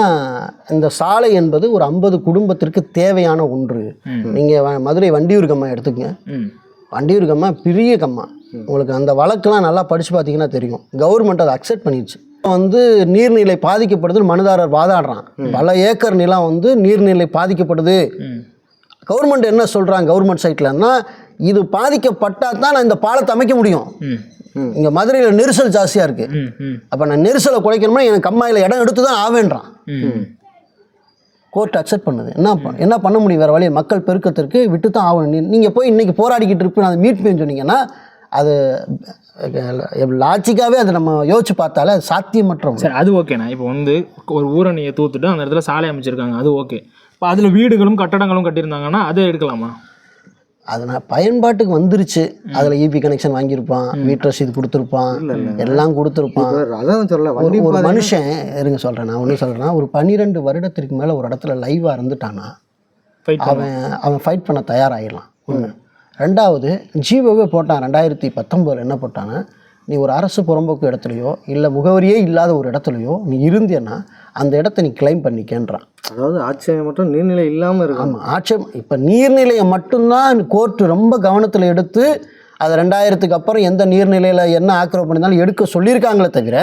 இந்த சாலை என்பது ஒரு ஐம்பது குடும்பத்திற்கு தேவையான ஒன்று. நீங்கள் மதுரை வண்டியூர் கம்மா எடுத்துக்கங்க. வண்டியூர் கம்மா பெரிய கம்மா. உங்களுக்கு அந்த வழக்கெல்லாம் நல்லா படித்து பார்த்தீங்கன்னா தெரியும். கவர்மெண்ட் அதை அக்செப்ட் பண்ணிடுச்சு. வந்து நீர்நிலை பாதிக்கப்படுதுன்னு மனுதாரர் வாதாடுறான். பல ஏக்கர் நிலம் வந்து நீர்நிலை பாதிக்கப்படுது. கவர்மெண்ட் என்ன சொல்கிறாங்க கவர்மெண்ட் சைட்லன்னா இது பாதிக்கப்பட்டால் தான் நான் இந்த பாலத்தை அமைக்க முடியும். ம். இங்கே மதுரையில் நெரிசல் ஜாஸ்தியாக இருக்குது அப்போ நான் நெரிசலை குறைக்கணும்னா எனக்கு கம்மாயில் இடம் எடுத்து தான் ஆவேன்றான். ம். கோர்ட் அக்செப்ட் பண்ணுது. என்ன என்ன பண்ண முடியும்? வேறு வழி மக்கள் பெருக்கத்திற்கு விட்டு தான் ஆகணும் நீங்கள் போய் இன்றைக்கி போராடிக்கிட்டு இருப்பேன் அதை மீட் பண்ணி சொன்னீங்கன்னா அது லாஜிக்காகவே அதை நம்ம யோசிச்சு பார்த்தாலே அது சாத்தியமற்ற. சரி அது ஓகேண்ணா இப்போ வந்து ஒரு ஊரணியை தூத்துட்டு அந்த இடத்துல சாலை அமைச்சிருக்காங்க. அது ஓகே இப்போ அதில் வீடுகளும் கட்டடங்களும் கட்டியிருந்தாங்கன்னா அதை எடுக்கலாமா? அது நான் பயன்பாட்டுக்கு வந்துருச்சு. அதில் இபி கனெக்ஷன் வாங்கியிருப்பான் வீட்டு ரசீது கொடுத்துருப்பான் எல்லாம் கொடுத்துருப்பான். அதான் சொல்ல ஒரு மனுஷன் இருங்க சொல்கிறேன் நான் ஒன்று சொல்கிறேன்னா ஒரு பன்னிரெண்டு வருடத்திற்கு மேலே ஒரு இடத்துல லைவாக இருந்துட்டானா அவன் அவன் ஃபைட் பண்ண தயாராகிடலாம் ஒன்று ரெண்டாவது ஜீவோவே போட்டான் ரெண்டாயிரத்தி பத்தொம்போதில் என்ன போட்டான்னா நீ ஒரு அரசு புறம்போக்கு இடத்துலையோ இல்லை முகவரியே இல்லாத ஒரு இடத்துலையோ நீ இருந்தேன்னா அந்த இடத்த நீ கிளைம் பண்ணிக்கன்றான். அதாவது ஆட்சியம் மட்டும் நீர்நிலை இல்லாம இருக்கும். ஆமாம் ஆட்சேபம். இப்போ நீர்நிலையை மட்டும்தான் கோர்ட்டு ரொம்ப கவனத்தில் எடுத்து அது ரெண்டாயிரத்துக்கு அப்புறம் எந்த நீர்நிலையில் என்ன ஆக்கிரமிப்பு பண்ணியிருந்தாலும் எடுக்க சொல்லியிருக்காங்களே தவிர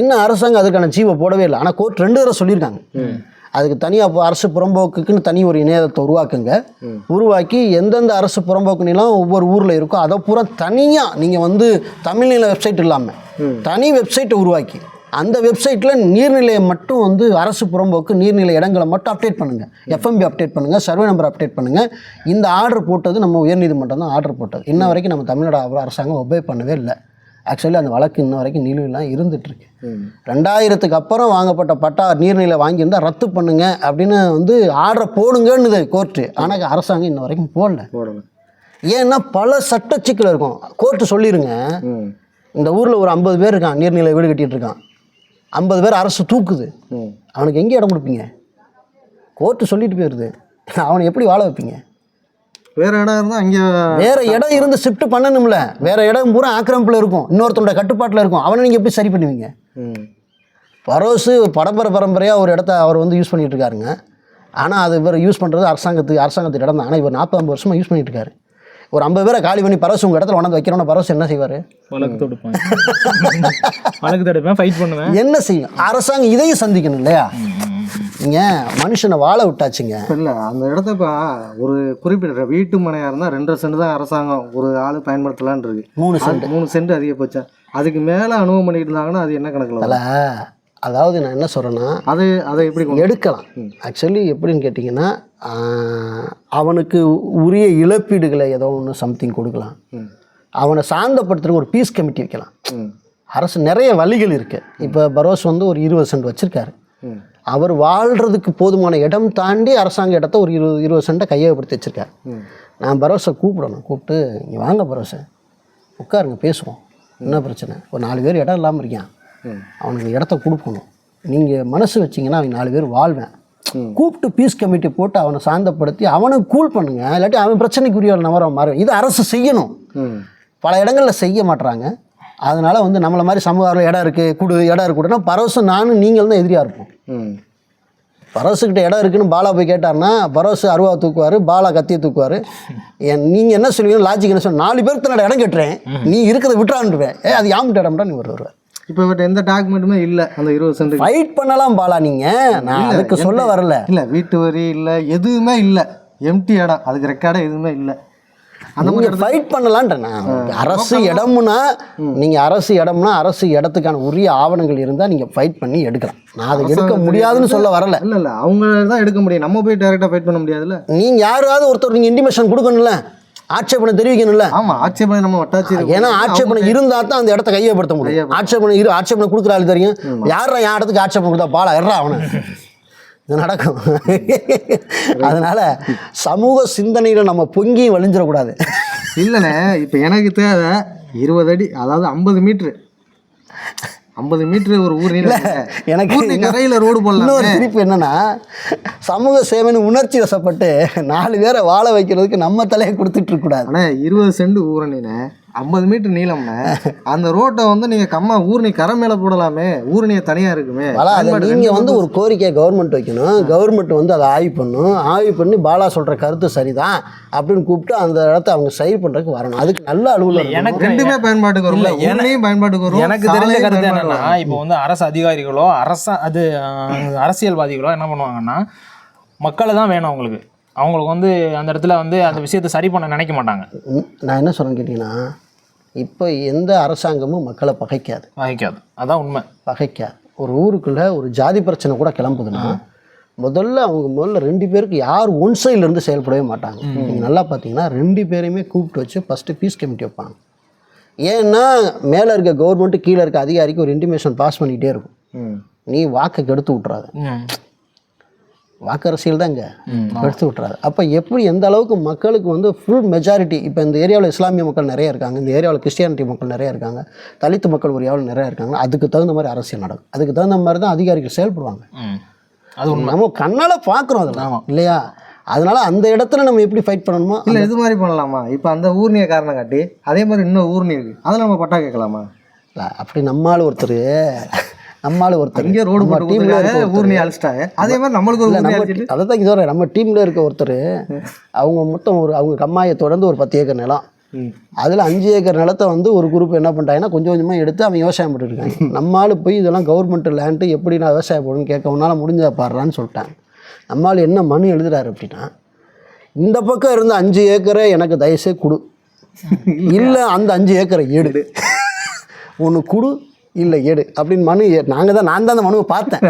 இன்னும் அரசாங்கம் அதுக்கான ஜீவோ போடவே இல்லை. ஆனால் கோர்ட் ரெண்டு தடவை சொல்லியிருக்காங்க. அதுக்கு தனியாக அரசு புறம்போக்குக்குன்னு தனி ஒரு இணையதளத்தை உருவாக்குங்க. உருவாக்கி எந்தெந்த அரசு புறம்போக்கு நிலம் ஒவ்வொரு ஊரில் இருக்கோ அதை பூரா தனியாக நீங்கள் வந்து தமிழ்நில வெப்சைட் இல்லாமல் தனி வெப்சைட்டை உருவாக்கி அந்த வெப்சைட்டில் நீர்நிலையை மட்டும் வந்து அரசு புறம்போக்கு நீர்நிலை இடங்களை மட்டும் அப்டேட் பண்ணுங்கள் எஃப்எம்பி அப்டேட் பண்ணுங்கள் சர்வே நம்பர் அப்டேட் பண்ணுங்கள் இந்த ஆர்டர் போட்டது நம்ம உயர்நீதிமன்றம் தான் ஆர்டர் போட்டது. இன்ன வரைக்கும் நம்ம தமிழ்நாடு அரசாங்கம் ஒபே பண்ணவே இல்லை. ஆக்சுவலி அந்த வழக்கு இன்ன வரைக்கும் நிலுவைலாம் இருந்துகிட்ருக்கு ரெண்டாயிரத்துக்கு அப்புறம் வாங்கப்பட்ட பட்டா நீர்நிலை வாங்கியிருந்தா ரத்து பண்ணுங்க அப்படின்னு வந்து ஆர்டரை போடுங்கன்னுது கோர்ட்டு ஆனால் அரசாங்கம் இன்ன வரைக்கும் போடல. ஏன்னா பல சட்ட சிக்கல் இருக்கும் கோர்ட்டு சொல்லிடுங்க இந்த ஊரில் ஒரு ஐம்பது பேர் இருக்கான் நீர்நிலை வீடு கட்டிட்டு இருக்கான். ஐம்பது பேர் அரசு தூக்குது. அவனுக்கு எங்கே இடம் கொடுப்பீங்க? கோர்ட்டு சொல்லிட்டு போயிடுது அவனை எப்படி வாழ வைப்பீங்க? வேற இடம் இருந்தா அங்க வேற இடம் இருந்து ஷிஃப்ட் பண்ணணும்ல. வேற இடம் பூரா ஆக்கிரமிப்பில் இருக்கும். இன்னொருத்தனோட கட்டுப்பாட்டில் இருக்கும். அவனை நீங்கள் எப்படி சரி பண்ணுவீங்க? ம். பரோசு பரம்பரை பரம்பரையாக ஒரு இடத்த அவர் வந்து யூஸ் பண்ணிட்டு இருக்காருங்க. ஆனால் அது இவர் யூஸ் பண்ணுறது அரசாங்கத்துக்கு அரசாங்கத்துக்கு இடம் தான். ஆனால் இவர் நாற்பது ஐம்பது வருஷமாக யூஸ் பண்ணிட்டு இருக்காரு. ஒரு ஐம்பது பேரை காலி பண்ணி பரவசம் உங்கள் இடத்துல உணர்ந்து வைக்கிறோன்னா பரவசம் என்ன செய்வார்? வழக்கு தொடுப்பேன் வழக்கு தொடுப்பேன் ஃபைட் பண்ணுவேன். என்ன செய்யும்? அரசாங்கம் இதையும் சந்திக்கணும் இல்லையா? நீங்கள் மனுஷனை வாழ விட்டாச்சுங்க. இல்லை அந்த இடத்த இப்போ ஒரு குறிப்பிட்ட வீட்டு மனையாக இருந்தால் ரெண்டரை சென்ட் தான் அரசாங்கம் ஒரு ஆள் பயன்படுத்தலான்னு இருக்கு. மூணு அது மூணு சென்ட் அதிகபட்சம் அதுக்கு மேலே அனுபவம் பண்ணிட்டு இருந்தாங்கன்னா அது என்ன கணக்கில் அதாவது நான் என்ன சொல்கிறேன்னா அது அதை எப்படி எடுக்கலாம். ஆக்சுவலி எப்படின்னு கேட்டிங்கன்னா அவனுக்கு உரிய இழப்பீடுகளை ஏதோ ஒன்று சம்திங் கொடுக்கலாம். அவனை சார்ந்தப்படுத்துறதுக்கு ஒரு பீஸ் கமிட்டி வைக்கலாம். அரசு நிறைய வழிகள் இருக்குது இப்போ பரோஸ் வந்து ஒரு இருபது சென்ட் வச்சுருக்காரு. அவர் வாழ்கிறதுக்கு போதுமான இடம் தாண்டி அரசாங்க இடத்த ஒரு இருபது இருபது சென்ட்டை கையகப்படுத்தி வச்சுருக்காரு. நான் பரோஸை கூப்பிடணும். கூப்பிட்டு இங்கே வாங்க பரோஸை உட்காருங்க பேசுவோம். என்ன பிரச்சனை? ஒரு நாலு பேர் இடம் இல்லாமல் இருக்கான் அவனுக்கு இடத்த கொடுக்கணும். நீங்கள் மனசு வச்சிங்கன்னா அவன் நாலு பேர் வாழ்வேன். கூப்பிட்டு பீஸ் கமிட்டி போட்டு அவனை சாந்தப்படுத்தி அவனை கூல் பண்ணுங்க. இல்லாட்டி அவன் பிரச்சனைக்குரிய ஒரு நபரை மாறும் இது அரசு செய்யணும். பல இடங்களில் செய்ய மாட்றாங்க. அதனால வந்து நம்மளை மாதிரி சமூகம் இடம் இருக்குது குடு இடம் இருக்குன்னா பரவசம் நானும் நீங்கள் தான் எதிரியாக இருப்போம். ம். பரவசுக்கிட்ட இடம் இருக்குன்னு பாலா போய் கேட்டார்னா பரவசு அருவா தூக்குவார் பாலா கத்தியை தூக்குவார். என் நீங்கள் என்ன சொல்லுவீங்க லாஜிக் என்ன சொல்ல நாலு பேருக்கு நான் இடம் கட்டுறேன். நீ இருக்கிறத விட்டுறான்டுவேன் ஏ அது யாமிட்ட இடம்டா நீ வருவேன் இப்போ இவர்கிட்ட எந்த டாக்குமெண்ட்டுமே இல்லை அந்த இருபது சென்ட் ஃபைட் பண்ணலாம் பாலா நீங்கள் நான் அதுக்கு சொல்ல வரல. இல்லை வீட்டு வரி இல்லை எதுவுமே இல்லை. எம்டி இடம் அதுக்கு ரெக்கார்டே எதுவுமே இல்லை. அந்த மாதிரி ஃபைட் பண்ணலான்றேன் நான். அரசு இடம்னா நீங்கள் அரசு இடம்னா அரசு இடத்துக்கான உரிய ஆவணங்கள் இருந்தால் நீங்கள் ஃபைட் பண்ணி எடுக்கலாம். நான் அதை எடுக்க முடியாதுன்னு சொல்ல வரல. இல்லை இல்லை. அவங்க தான் எடுக்க முடியும். நம்ம போய் டைரெக்டாக ஃபைட் பண்ண முடியாதுல்ல? நீங்கள் யாராவது ஒருத்தர் நீங்கள் இன்டிமேஷன் கொடுக்கணும்ல? ஆட்சேபனை தெரிவிக்கணும்ல? ஆமாம் ஆட்சேபனை நம்ம வட்டாட்சி ஏன்னா ஆட்சேபனை இருந்தா தான் அந்த இடத்த கையப்படுத்த முடியும். ஆட்சேபனை இரு ஆட்சேபனை கொடுக்குற ஆளு தெரியும். யாரா என் இடத்துக்கு ஆட்சேபனை கொடுத்தா பாலா எறா அவனை. இது நடக்கும். அதனால சமூக சிந்தனையில நம்ம பொங்கி வழிஞ்சிடக்கூடாது. இல்லைண்ணே இப்போ எனக்கு தேவை இருபது அடி அதாவது ஐம்பது மீட்ரு. ஐம்பது மீட்ரு ஒரு ஊர் நீளம் எனக்கு கரையில் ரோடு இன்னொரு போடலாம் திருப்பி என்னன்னா சமூக சேவைன்னு உணர்ச்சி வசப்பட்டு நாலு பேரை வாழ வைக்கிறதுக்கு நம்ம தலையை கொடுத்துட்டு இருக்க கூடாது அண்ணே இருபது சென்ட் ஊரணிண்ணே. ஐம்பது மீட்டர் நீளம்ண்ணே அந்த ரோட்டை வந்து நீங்கள் கம்மா ஊரணி கரை மேலே போடலாமே. ஊரணியை தனியாக இருக்குமே. நீங்கள் வந்து ஒரு கோரிக்கையை கவர்மெண்ட் வைக்கணும். கவர்மெண்ட் வந்து அதை ஆய்வு பண்ணும் ஆய்வு பண்ணி பாலா சொல்கிற கருத்து சரிதான் அப்படின்னு கூப்பிட்டு அந்த இடத்த அவங்க சரி பண்ணுறதுக்கு வரணும். அதுக்கு நல்ல அலுவலகம் எனக்கு ரெண்டுமே பயன்பாட்டுக்கு வரும். இல்ல, என- ஊரணியும் பயன்பாட்டுக்கு வரும். எனக்கு தெரிஞ்ச கருத்து என்னன்னா இப்போ வந்து அரசு அதிகாரிகளோ அரச அது அரசியல்வாதிகளோ என்ன பண்ணுவாங்கன்னா மக்களை தான் வேணும் அவங்களுக்கு. அவங்களுக்கு வந்து அந்த இடத்துல வந்து அந்த விஷயத்தை சரி பண்ண நினைக்க மாட்டாங்க. நான் என்ன சொல்கிறேன்னு கேட்டிங்கன்னா இப்போ எந்த அரசாங்கமும் மக்களை பகைக்காது. வகிக்காது அதான் உண்மை. பகைக்காது. ஒரு ஊருக்குள்ளே ஒரு ஜாதி பிரச்சனை கூட கிளம்புதுன்னா முதல்ல அவங்க முதல்ல ரெண்டு பேருக்கு யார் ஒன் இருந்து செயல்படவே மாட்டாங்க. நீங்கள் நல்லா பார்த்தீங்கன்னா ரெண்டு பேரையுமே கூப்பிட்டு வச்சு ஃபஸ்ட்டு பீஸ் கமிட்டி வைப்பாங்க. ஏன்னா மேலே இருக்க கவர்மெண்ட்டு கீழே இருக்க அதிகாரிக்கு ஒரு இன்டிமேஷன் பாஸ் பண்ணிகிட்டே இருக்கும். நீ வாக்கை கெடுத்து விட்றாத ம். வாக்கு அரசியல் தான் இங்கே எடுத்து விட்றாரு அப்போ எப்படி எந்த அளவுக்கு மக்களுக்கு வந்து ஃபுல் மெஜாரிட்டி இப்போ இந்த ஏரியாவில் இஸ்லாமிய மக்கள் நிறைய இருக்காங்க இந்த ஏரியாவில் கிறிஸ்டியானிட்டி மக்கள் நிறைய இருக்காங்க தலித்து மக்கள் ஒரு ஏரியாவில் நிறைய இருக்காங்க அதுக்கு தகுந்த மாதிரி அரசியல் நடக்கும். அதுக்கு தகுந்த மாதிரி தான் அதிகாரிகள் செயல்படுவாங்க. அது நம்ம கண்ணால் பார்க்குறோம் அதெல்லாம் இல்லையா? அதனால அந்த இடத்துல நம்ம எப்படி ஃபைட் பண்ணணுமோ? இல்லை இது மாதிரி பண்ணலாமா? இப்போ அந்த ஊர்னியை காரணம் காட்டி அதே மாதிரி இன்னும் ஊர்னி இருக்கு. அதில் நம்ம பட்டா கேட்கலாமா? இல்ல, அப்படி நம்மால் ஒருத்தர் நம்மால் ஒருத்தர். இங்கே ரோடு நம்ம போட்டு ஊர்னி அழிச்சிட்டாங்க அதே மாதிரி நம்மளுக்கு ஒரு அதை தான் சொல்கிறேன் நம்ம டீமில் இருக்க ஒருத்தர் அவங்க மொத்தம் ஒரு அவங்க கம்மாயை தொடர்ந்து ஒரு பத்து ஏக்கர் நிலம். அதில் அஞ்சு ஏக்கர் நிலத்தை வந்து ஒரு குரூப் என்ன பண்ணிட்டாங்கன்னா கொஞ்சம் கொஞ்சமாக எடுத்து அவன் விவசாயம் பண்ணிட்டு இருக்காங்க. நம்மளால் போய் இதெல்லாம் கவர்மெண்ட் லேண்டு எப்படி நான் விவசாயம் போடணும்னு கேட்க உன்னால முடிஞ்சா பாடுறான்னு சொல்லிட்டாங்க. நம்மால் என்ன மனு எழுதுறாரு அப்படின்னா இந்த பக்கம் இருந்த அஞ்சு ஏக்கரை எனக்கு தயவுசெய்து கொடு. இல்லை. அந்த அஞ்சு ஏக்கரை எடு. ஒன்று கொடு இல்லை எடு. அப்படின்னு மனு நாங்கள் தான் நான் தான் அந்த மனுவை பார்த்தேன்.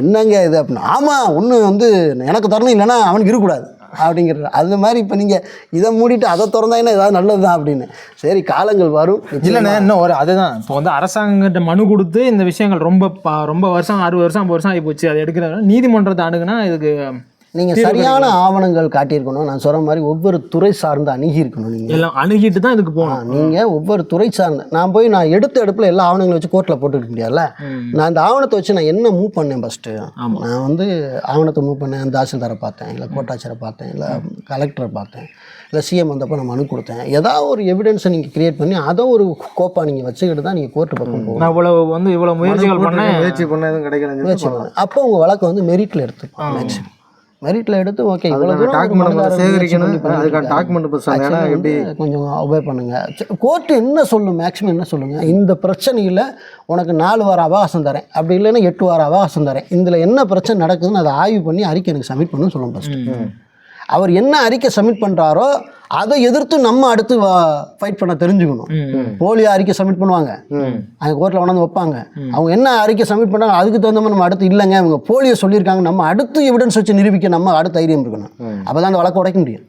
என்னங்க இது அப்படின்னு ஆமாம் ஒன்று வந்து எனக்கு தரணும் இல்லைன்னா அவனுக்கு இருக்கக்கூடாது. அப்படிங்கிறது அந்த மாதிரி இப்போ நீங்கள் இதை மூடிட்டு அதை திறந்தா என்ன ஏதாவது நல்லது தான் அப்படின்னு. சரி காலங்கள் வரும். இல்லைண்ணே இன்னும் ஒரு அதுதான். இப்போ வந்து அரசாங்கங்கிட்ட மனு கொடுத்து இந்த விஷயங்கள் ரொம்ப ரொம்ப வருஷம் அறுபது வருஷம் ஐம்பது வருஷம் ஆகி போச்சு அதை எடுக்கிறத நீதிமன்றத்தை அணுகுனா இதுக்கு நீங்கள் சரியான ஆவணங்கள் காட்டியிருக்கணும். நான் சொல்கிற மாதிரி ஒவ்வொரு துறை சார்ந்து அணுகி இருக்கணும் நீங்கள் எல்லாம் அணுகிட்டு தான் இதுக்கு போகணும். நீங்கள் ஒவ்வொரு துறை சார்ந்த. நான் போய் நான் எடுத்த எடுப்பில் எல்லா ஆவணங்களும் வச்சு கோர்ட்டில் போட்டுக்க முடியாதுல்ல நான் அந்த ஆவணத்தை வச்சு நான் என்ன மூவ் பண்ணேன் ஃபஸ்ட்டு நான் வந்து ஆவணத்தை மூவ் பண்ணேன் தாசில்தாரை பார்த்தேன் இல்லை கோட்டாட்சியரை பார்த்தேன் இல்லை கலெக்டரை பார்த்தேன் இல்லை சிஎம் வந்தப்போ நான் மனு கொடுத்தேன். ஏதாவது ஒரு எவிடன்ஸை நீங்கள் கிரியேட் பண்ணி அதை ஒரு கோப்பா நீங்கள் வச்சுக்கிட்டு தான் நீங்கள் கோர்ட்டு பக்கம் போகணும். நான் இவ்வளவு வந்து இவ்வளவு முயற்சிகள் பண்ணேன். முயற்சி பண்ண எதுவும் கிடைக்கலன்னு முயற்சி பண்ணணும் அப்போ உங்கள் வழக்கை வந்து மெரிட்டில் எடுத்துப்பாங்க மேக்ஸிமம் மெரிட்டில் எடுத்து ஓகே இவ்வளோ டாக்குமெண்ட் சேகரிக்கணும். அதுக்கான டாக்குமெண்ட் ஏன்னா எப்படி கொஞ்சம் ஒபே பண்ணுங்க. கோர்ட்டு என்ன சொல்லும் மேக்ஸிமம் என்ன சொல்லுங்க? இந்த பிரச்சனையில் உனக்கு நாலு வார அவகாசம் தரேன். அப்படி இல்லைன்னா எட்டு வார அவகாசம் தரேன். இதில் என்ன பிரச்சனை நடக்குதுன்னு அதை ஆய்வு பண்ணி அறிக்கை எனக்கு சப்மிட் பண்ணணும்னு சொல்லுவோம் ஃபஸ்ட்டு அவர் என்ன அறிக்கை சப்மிட் பண்ணுறாரோ அதை எதிர்த்து நம்ம அடுத்து ஃபைட் பண்ண தெரிஞ்சுக்கணும். போலியோ அறிக்கை சப்மிட் பண்ணுவாங்க. அந்த கோர்ட்டில் கொண்டாந்து வைப்பாங்க. அவங்க என்ன அறிக்கை சப்மிட் பண்ணாங்க அதுக்கு தகுந்த மாதிரி நம்ம அடுத்து இல்லைங்க. இவங்க போலியோ சொல்லியிருக்காங்க. நம்ம அடுத்து எவிடன்ஸ் வச்சு நிரூபிக்க நம்ம அடுத்த தைரியம் இருக்கணும். அப்போ தான் அந்த வழக்கு உடைக்க முடியும்.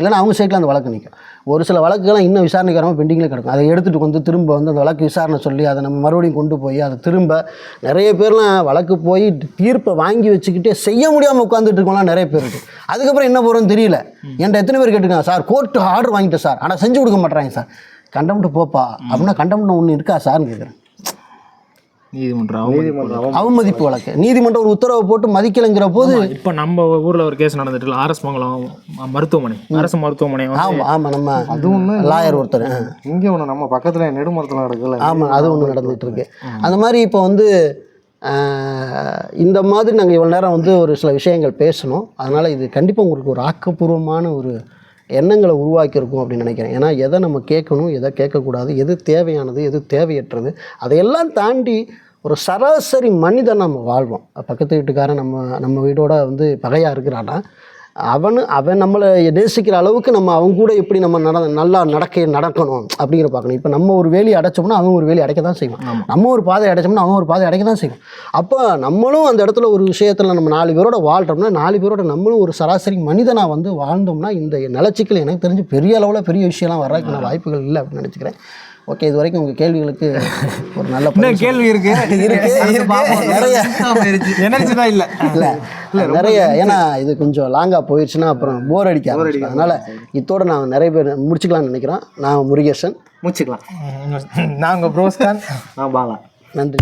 இல்லைன்னா அவங்க சைட்டில் அந்த வழக்கு நிற்கும் ஒரு சில வழக்குகள்லாம் இன்னும் விசாரணைக்காரமாக பெண்டிங்கில் கிடக்கும். அதை எடுத்துகிட்டு வந்து திரும்ப வந்து அந்த வழக்கு விசாரணை சொல்லி அதை நம்ம மறுபடியும் கொண்டு போய் அதை திரும்ப நிறைய பேர்லாம் வழக்கு போய் தீர்ப்பை வாங்கி வச்சுக்கிட்டே செய்ய முடியாமல் உட்காந்துட்டு இருக்கவங்களாம் நிறைய பேர் இருக்குது அதுக்கப்புறம் என்ன போகிறோன்னு தெரியல. என்கிட்ட எத்தனை பேர் கேட்டுருக்காங்க சார் கோர்ட்டு ஆர்டர் வாங்கிட்டேன் சார். ஆனால் செஞ்சு கொடுக்க மாட்டேறாங்க சார். கண்டம்ட்டு போப்பா. அப்படின்னா கண்டம்னு ஒன்று இருக்கா சார்னு கேட்குறேன் நீதிமன்றம் அவமதிப்பு வழக்கு. நீதிமன்றம் ஒரு உத்தரவை போட்டு மதிக்கலைங்கிற போது இப்போ நம்ம ஊர்ல ஒரு கேஸ் நடந்துட்டு ஆர்எஸ் மங்கலம் மருத்துவமனை. அரசு மருத்துவமனை ஆமாம் ஆமாம் நம்ம அது ஒன்று லாயர் ஒருத்தர் ஆ. இங்கே ஒன்று நம்ம பக்கத்தில் நெடுமரத்தில் நடக்கல ஆமாம் அது ஒன்று நடந்துகிட்டு இருக்கு. அந்த மாதிரி இப்போ வந்து இந்த மாதிரி நாங்கள் இவ்வளோ நேரம் வந்து ஒரு சில விஷயங்கள் பேசணும். அதனால் இது கண்டிப்பாக உங்களுக்கு ஒரு ஆக்கப்பூர்வமான ஒரு எண்ணங்களை உருவாக்கியிருக்கும் அப்படின்னு நினைக்கிறேன். ஏன்னா எதை நம்ம கேட்கணும் எதை கேட்கக்கூடாது எது தேவையானது எது தேவையற்றது அதையெல்லாம் தாண்டி ஒரு சராசரி மனிதன் நம்ம வாழ்வோம் பக்கத்து வீட்டுக்காரன் நம்ம நம்ம வீடோட வந்து பகையாக இருக்கிறான்னா அவனு அவன் நம்மளை நேசிக்கிற அளவுக்கு நம்ம அவங்க கூட எப்படி நம்ம நட நல்லா நடக்க நடக்கணும் அப்படிங்கிற பார்க்கணும். இப்போ நம்ம ஒரு வேலையை அடைச்சோம்னா அவன் ஒரு வேலையை அடைக்க தான் செய்வான் நம்ம ஒரு பாதை அடைச்சோம்னா அவன் ஒரு பாதை அடைக்க தான் செய்வான். அப்போ நம்மளும் அந்த இடத்துல ஒரு விஷயத்தில் நம்ம நாலு பேரோட வாழ்கிறோம்னா நாலு பேரோட நம்மளும் ஒரு சராசரி மனிதனாக வந்து வாழ்ந்தோம்னா இந்த நிலச்சிக்கல் எனக்கு தெரிஞ்சு பெரிய அளவில் பெரிய விஷயம்லாம் வர்றதுக்கான வாய்ப்புகள் இல்லை அப்படின்னு நினச்சிக்கிறேன். ஓகே இது வரைக்கும் உங்கள் கேள்விகளுக்கு ஒரு நல்ல இன்னும் கேள்வி இருக்கு? இருக்கு, இருக்கு. நிறைய. எனர்ஜி தான் இல்ல. இல்லை. நிறைய. ஏன்னா இது கொஞ்சம் லாங்காக போயிடுச்சுன்னா அப்புறம் போர் அடிக்க அதனால் இதோட நான் நிறைய பேர் முடிச்சுக்கலாம்னு நினைக்கிறேன். நான் முருகேசன். முடிச்சுக்கலாம். நாங்க ப்ரோஸ்கான் நான் பாலா. நன்றி.